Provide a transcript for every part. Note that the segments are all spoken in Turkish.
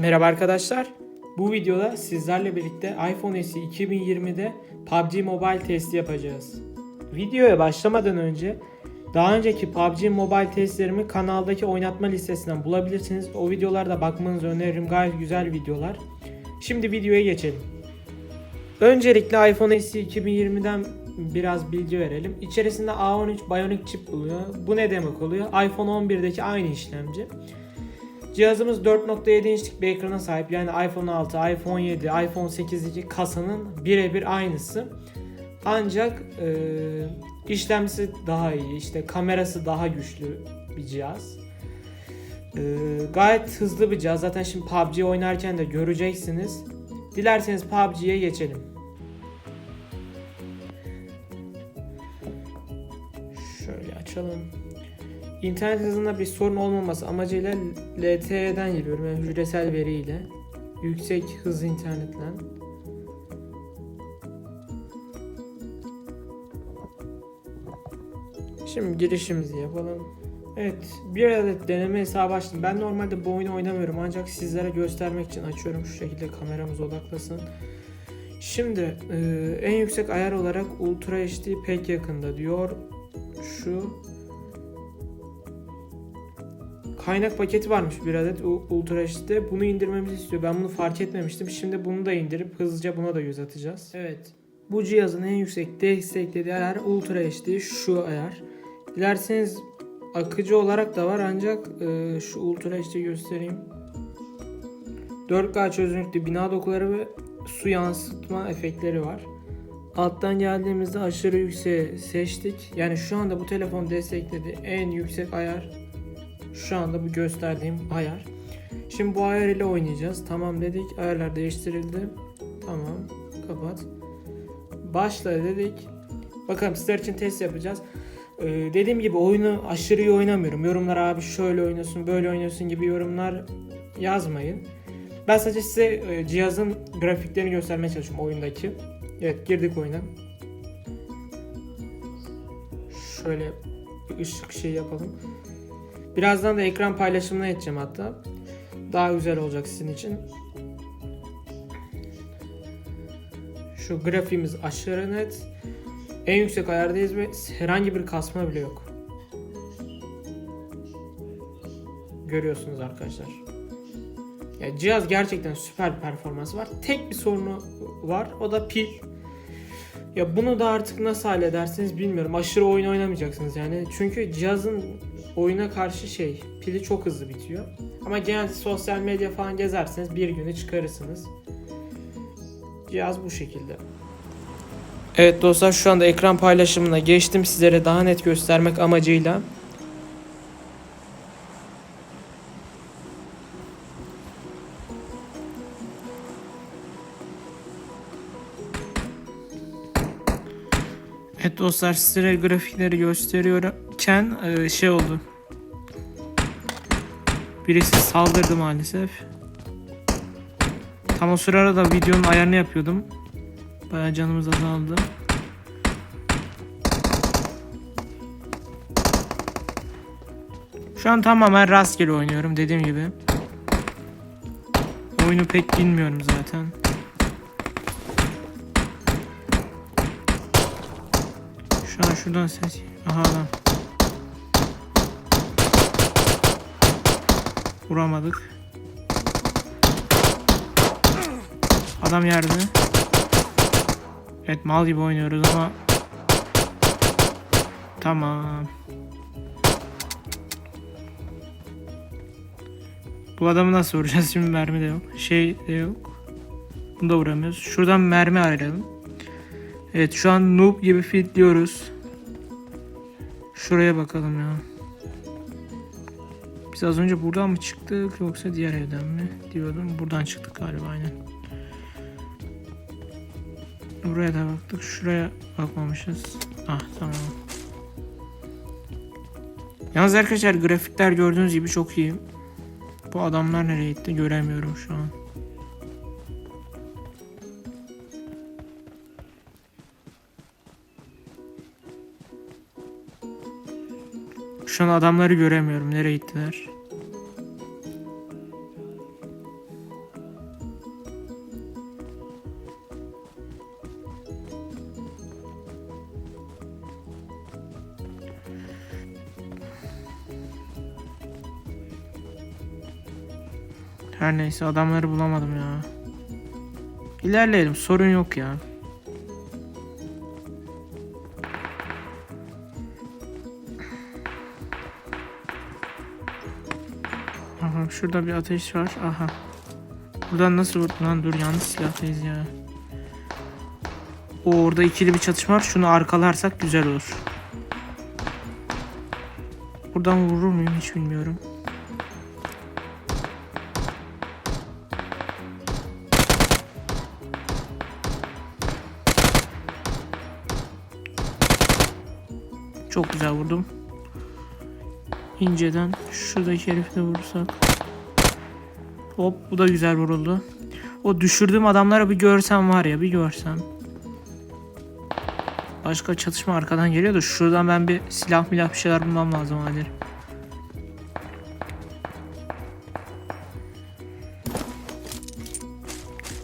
Merhaba arkadaşlar. Bu videoda sizlerle birlikte iPhone SE 2020'de PUBG Mobile testi yapacağız. Videoya başlamadan önce daha önceki PUBG Mobile testlerimi kanaldaki oynatma listesinden bulabilirsiniz. O videolarda bakmanızı öneririm. Gayet güzel videolar. Şimdi videoya geçelim. Öncelikle iPhone SE 2020'den biraz bilgi verelim. İçerisinde A13 Bionic chip bulunuyor. Bu ne demek oluyor? iPhone 11'deki aynı işlemci. Cihazımız 4.7 inçlik bir ekrana sahip. Yani iPhone 6, iPhone 7, iPhone 8'deki kasanın birebir aynısı. Ancak e, işlemcisi daha iyi, işte kamerası daha güçlü bir cihaz. E, gayet hızlı bir cihaz. Zaten şimdi PUBG oynarken de göreceksiniz. Dilerseniz PUBG'ye geçelim. Şöyle açalım. İnternet hızında bir sorun olmaması amacıyla LTE'den giriyorum. Yani hücresel veriyle. Yüksek hız internetle. Şimdi girişimizi yapalım. Evet, bir adet deneme hesabı açtım. Ben normalde bu oyunu oynamıyorum ancak sizlere göstermek için açıyorum. Şu şekilde kameramız odaklasın. Şimdi e, en yüksek ayar olarak Ultra HD pek yakında diyor. Şu kaynak paketi varmış bir adet Ultra HD'de. Bunu indirmemizi istiyor. Ben bunu fark etmemiştim. Şimdi bunu da indirip hızlıca buna da göz atacağız. Evet. Bu cihazın en yüksek desteklediği ayar Ultra HD şu ayar. Dilerseniz akıcı olarak da var ancak e, şu Ultra HD göstereyim. 4K çözünürlüklü bina dokuları ve su yansıtma efektleri var. Alttan geldiğimizde aşırı yükseğe seçtik. Yani şu anda bu telefon desteklediği en yüksek ayar şu anda bu gösterdiğim ayar. Şimdi bu ayar ile oynayacağız. Tamam dedik. Ayarlar değiştirildi. Tamam. Kapat. Başla dedik. Bakalım sizler için test yapacağız. Ee, dediğim gibi oyunu aşırı iyi oynamıyorum. Yorumlar abi şöyle oynuyorsun, böyle oynuyorsun gibi yorumlar yazmayın. Ben sadece size e, cihazın grafiklerini göstermeye çalışıyorum oyundaki. Evet girdik oyuna. Şöyle bir ışık şey yapalım. Birazdan da ekran paylaşımına edeceğim hatta. Daha güzel olacak sizin için. Şu grafiğimiz aşırı net. En yüksek ayardayız ve herhangi bir kasma bile yok. Görüyorsunuz arkadaşlar. Ya cihaz gerçekten süper bir performansı var. Tek bir sorunu var. O da pil. Ya bunu da artık nasıl halledersiniz bilmiyorum. Aşırı oyun oynamayacaksınız yani. Çünkü cihazın oyuna karşı şey pili çok hızlı bitiyor. Ama genelde sosyal medya falan gezerseniz bir günü çıkarırsınız. Cihaz bu şekilde. Evet dostlar şu anda ekran paylaşımına geçtim sizlere daha net göstermek amacıyla. Evet dostlar sizlere grafikleri gösteriyorken e, şey oldu. Birisi saldırdı maalesef. Tam o sırada da videonun ayarını yapıyordum. Bayağı canımız azaldı. Şu an tamamen rastgele oynuyorum dediğim gibi. Oyunu pek bilmiyorum zaten. Şu an şuradan ses. Aha lan. Vuramadık. Adam yerde. Evet mal gibi oynuyoruz ama Tamam. Bu adamı nasıl vuracağız şimdi mermi de yok. Şey de yok. Bunu da vuramıyoruz. Şuradan mermi arayalım. Evet şu an noob gibi fitliyoruz. Şuraya bakalım ya. Biz az önce buradan mı çıktık yoksa diğer evden mi diyordum. Buradan çıktık galiba aynen. Buraya da baktık. Şuraya bakmamışız. Ah tamam. Yalnız arkadaşlar grafikler gördüğünüz gibi çok iyi. Bu adamlar nereye gitti göremiyorum şu an. Şu an adamları göremiyorum. Nereye gittiler? Her neyse adamları bulamadım ya. İlerleyelim sorun yok ya. Aha şurada bir ateş var. Aha. Buradan nasıl vurdu lan? Dur yanlış silahtayız ya. O orada ikili bir çatışma var. Şunu arkalarsak güzel olur. Buradan vurur muyum hiç bilmiyorum. Çok güzel vurdum. İnceden şuradaki herifi de vurursak. Hop bu da güzel vuruldu. O düşürdüğüm adamlara bir görsem var ya bir görsem. Başka çatışma arkadan geliyor da şuradan ben bir silah milah bir şeyler bulmam lazım hadi.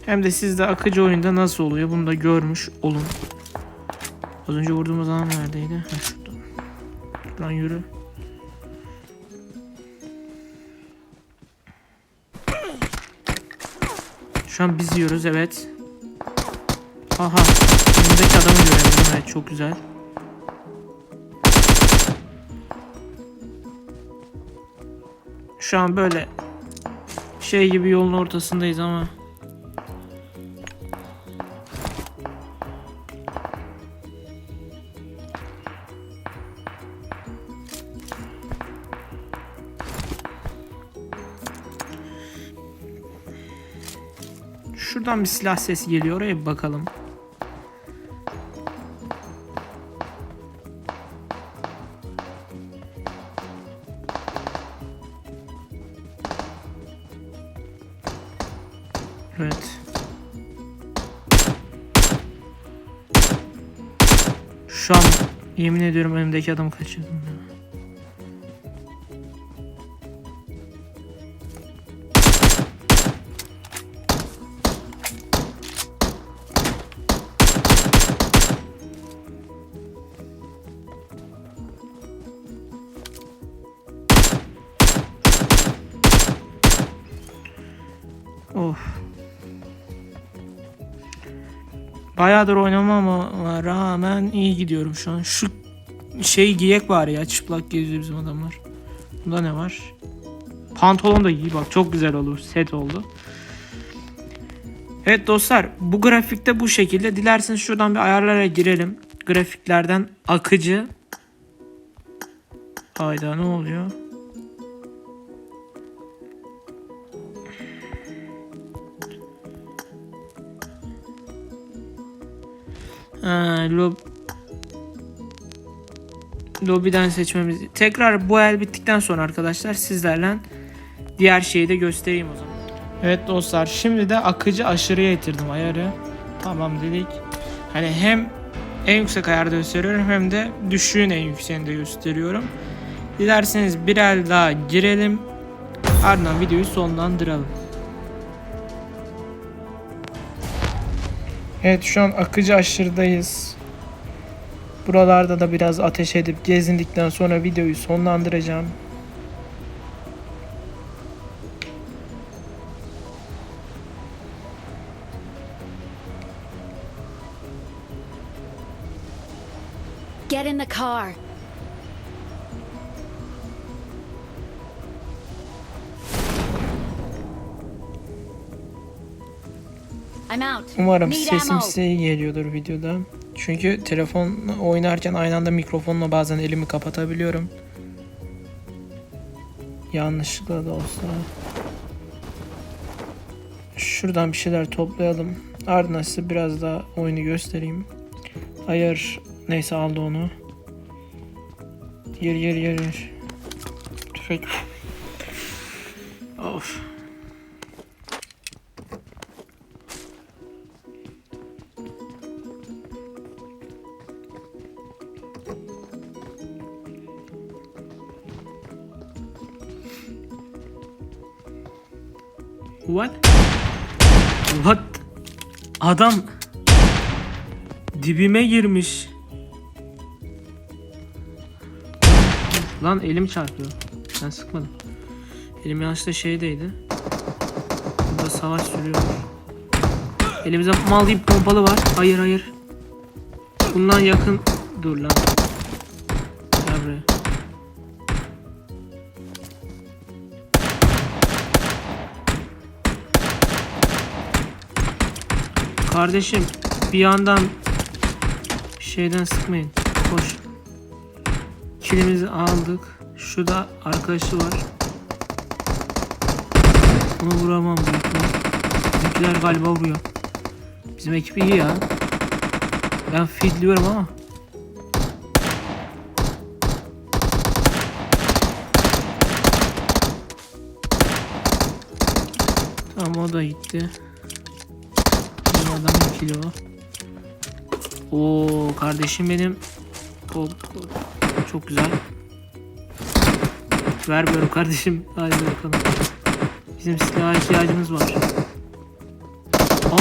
Hem de siz de akıcı oyunda nasıl oluyor bunu da görmüş olun. Az önce vurduğumuz adam neredeydi? Ha şurada. Lan yürü. Şu an biz yiyoruz evet. Aha. Önümdeki adamı göremedim. Evet çok güzel. Şu an böyle şey gibi yolun ortasındayız ama. Şuradan bir silah sesi geliyor oraya bir bakalım. Evet. Şu an yemin ediyorum önümdeki adamı kaçırdım ya. Of. Bayağıdır oynamama rağmen iyi gidiyorum şu an. Şu şey giyek var ya çıplak geziyor bizim adamlar. Bunda ne var? Pantolon da giy bak çok güzel olur. Set oldu. Evet dostlar bu grafikte bu şekilde. Dilerseniz şuradan bir ayarlara girelim. Grafiklerden akıcı. Hayda ne oluyor? Ha, lob lobiden seçmemiz. Tekrar bu el bittikten sonra arkadaşlar sizlerle diğer şeyi de göstereyim o zaman. Evet dostlar şimdi de akıcı aşırıya getirdim ayarı. Tamam dedik. Hani hem en yüksek ayarda gösteriyorum hem de düşüğün en yükseğinde gösteriyorum. Dilerseniz bir el daha girelim. Ardından videoyu sonlandıralım. Evet şu an akıcı aşırıdayız. Buralarda da biraz ateş edip gezindikten sonra videoyu sonlandıracağım. Get in the car. Umarım sesim size iyi geliyordur videoda. Çünkü telefon oynarken aynı anda mikrofonla bazen elimi kapatabiliyorum. Yanlışlıkla da olsa. Şuradan bir şeyler toplayalım. Ardından size biraz daha oyunu göstereyim. Ayar neyse aldı onu. Yer yer yer yer. Tüfek. What? What? Adam dibime girmiş. Lan elim çarpıyor. Ben sıkmadım. Elim yanlışlıkla şeydeydi. Burada savaş sürüyor. Elimizde mal gibi pompalı var. Hayır hayır. Bundan yakın dur lan. Kardeşim bir yandan şeyden sıkmayın. Koş. Kilimizi aldık. Şurada arkadaşı var. Onu vuramam büyük. Bizimkiler galiba vuruyor. Bizim ekip iyi ya. Ben feedliyorum ama. Tamam o da gitti. Adam kilo. Oo kardeşim benim. Hop, hop. Çok güzel. Vermiyorum kardeşim. Hadi bakalım. Bizim silaha ihtiyacımız var. Aa.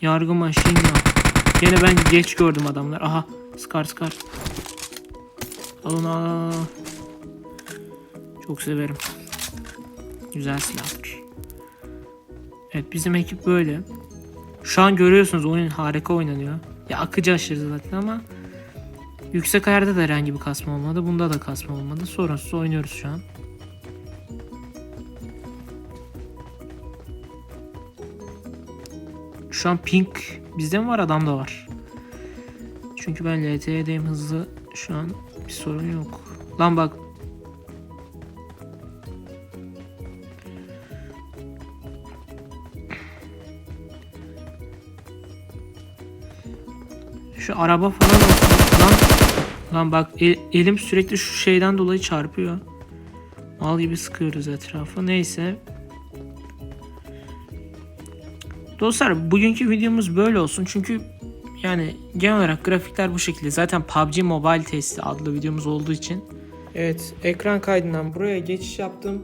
Yargı maşin ya. Yine ben geç gördüm adamlar. Aha. Skar skar. Alın al. Çok severim. Güzel silahtır. Evet bizim ekip böyle. Şu an görüyorsunuz oyun harika oynanıyor. Ya akıcı aşırı zaten ama yüksek ayarda da herhangi bir kasma olmadı. Bunda da kasma olmadı. Sorunsuz oynuyoruz şu an. Şu an pink bizde mi var adamda var. Çünkü ben LTE'deyim hızlı. Şu an bir sorun yok. Lan bak Şu araba falan olsun. Lan, lan bak el- elim sürekli şu şeyden dolayı çarpıyor. Mal gibi sıkıyoruz etrafı. Neyse. Dostlar bugünkü videomuz böyle olsun. Çünkü yani genel olarak grafikler bu şekilde. Zaten PUBG Mobile testi adlı videomuz olduğu için. Evet ekran kaydından buraya geçiş yaptım.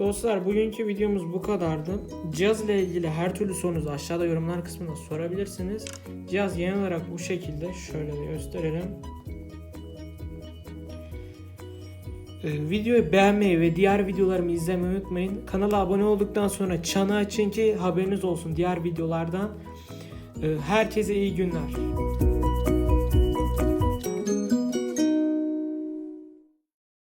Dostlar bugünkü videomuz bu kadardı. Cihaz ile ilgili her türlü sorunuzu aşağıda yorumlar kısmında sorabilirsiniz. Cihaz genel olarak bu şekilde. Şöyle de gösterelim. Ee, videoyu beğenmeyi ve diğer videolarımı izlemeyi unutmayın. Kanala abone olduktan sonra çanı açın ki haberiniz olsun diğer videolardan. Ee, herkese iyi günler.